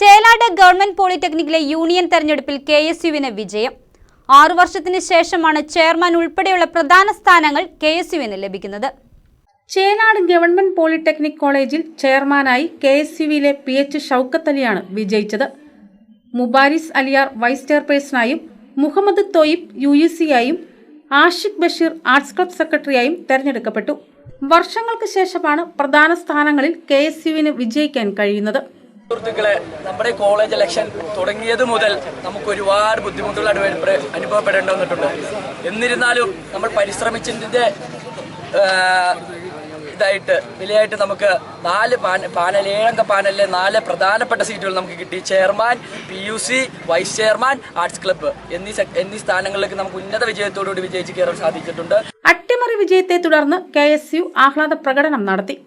Chelad government പോളിടെക്നിക്കിലെ union തെരഞ്ഞെടുപ്പിൽ K S യുവിന് വിജയം. ആറു വർഷത്തിന് ശേഷമാണ് ചെയർമാൻ ഉൾപ്പെടെയുള്ള പ്രധാന സ്ഥാനങ്ങൾ കെ എസ് യുവിന് ലഭിക്കുന്നത്. ചേനാട് ഗവൺമെന്റ് പോളിടെക്നിക് കോളേജിൽ ചെയർമാനായി കെ എസ് യുവിലെ പി എച്ച് ഷൌക്കത്ത് അലിയാണ് വിജയിച്ചത്. മുബാരിസ് അലിയാർ വൈസ് ചെയർപേഴ്സണായും മുഹമ്മദ് തോയിബ് യു യു സിയായും ആഷിഖ് ബഷീർ ആർട്സ് ക്ലബ് സെക്രട്ടറിയായും തെരഞ്ഞെടുക്കപ്പെട്ടു. വർഷങ്ങൾക്ക് ശേഷമാണ് പ്രധാന സ്ഥാനങ്ങളിൽ കെ എസ് യുവിന് വിജയിക്കാൻ കഴിയുന്നത്. സുഹൃത്തുക്കളെ നമ്മുടെ കോളേജ് ഇലക്ഷൻ തുടങ്ങിയത് മുതൽ നമുക്ക് ഒരുപാട് ബുദ്ധിമുട്ടുകൾ അനുഭവ അനുഭവപ്പെടേണ്ടി വന്നിട്ടുണ്ട്. എന്നിരുന്നാലും നമ്മൾ പരിശ്രമിച്ചതിന്റെ ഇതായിട്ട് വിലയായിട്ട് നമുക്ക് നാല് പാന പാനൽ ഏഴംഗ പാനലിലെ നാല് പ്രധാനപ്പെട്ട സീറ്റുകൾ നമുക്ക് കിട്ടി. Chairman P U C vice chairman arts club എന്നീ എന്നീ സ്ഥാനങ്ങളിലേക്ക് നമുക്ക് ഉന്നത വിജയത്തോടുകൂടി വിജയിച്ച് കയറാൻ സാധിച്ചിട്ടുണ്ട്. അട്ടിമറി വിജയത്തെ തുടർന്ന് കെ എസ് യു ആഹ്ലാദ പ്രകടനം നടത്തി.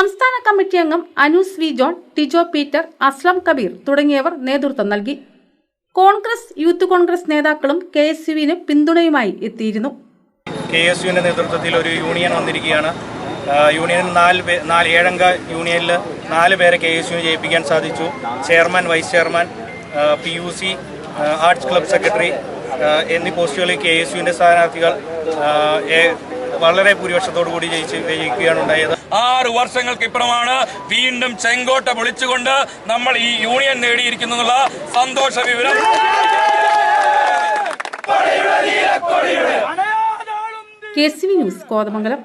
സംസ്ഥാന കമ്മിറ്റി അംഗം Anoos V John Tijo Peter Aslam Kabeer തുടങ്ങിയവർ നേതൃത്വം നൽകി. കോൺഗ്രസ് യൂത്ത് കോൺഗ്രസ് നേതാക്കളും കെ എസ് യുവിന് പിന്തുണയുമായി എത്തിയിരുന്നു. കെ എസ് യുവിന്റെ നേതൃത്വത്തിൽ ഒരു യൂണിയൻ വന്നിരിക്കുകയാണ്. യൂണിയൻ നാല് നാല് ഏഴംഗ യൂണിയനിൽ നാല് പേരെ കെ എസ് യുവിന് ജയിപ്പിക്കാൻ സാധിച്ചു. Chairman vice chairman P U C arts club secretary എന്നീ പോസ്റ്റുകളിൽ കെ എസ് യുവിന്റെ സ്ഥാനാർത്ഥികൾ വളരെ ഭൂരിപക്ഷത്തോടു കൂടി ജയിച്ച് ജയിക്കുകയാണ് ഉണ്ടായത്. ആറ് വർഷങ്ങൾക്ക് ഇപ്പുറമാണ് വീണ്ടും ചെങ്കോട്ട പൊളിച്ചുകൊണ്ട് നമ്മൾ ഈ യൂണിയൻ നേടിയിരിക്കുന്നു എന്നുള്ള സന്തോഷ വിവരം. K C V news Kothamangalam.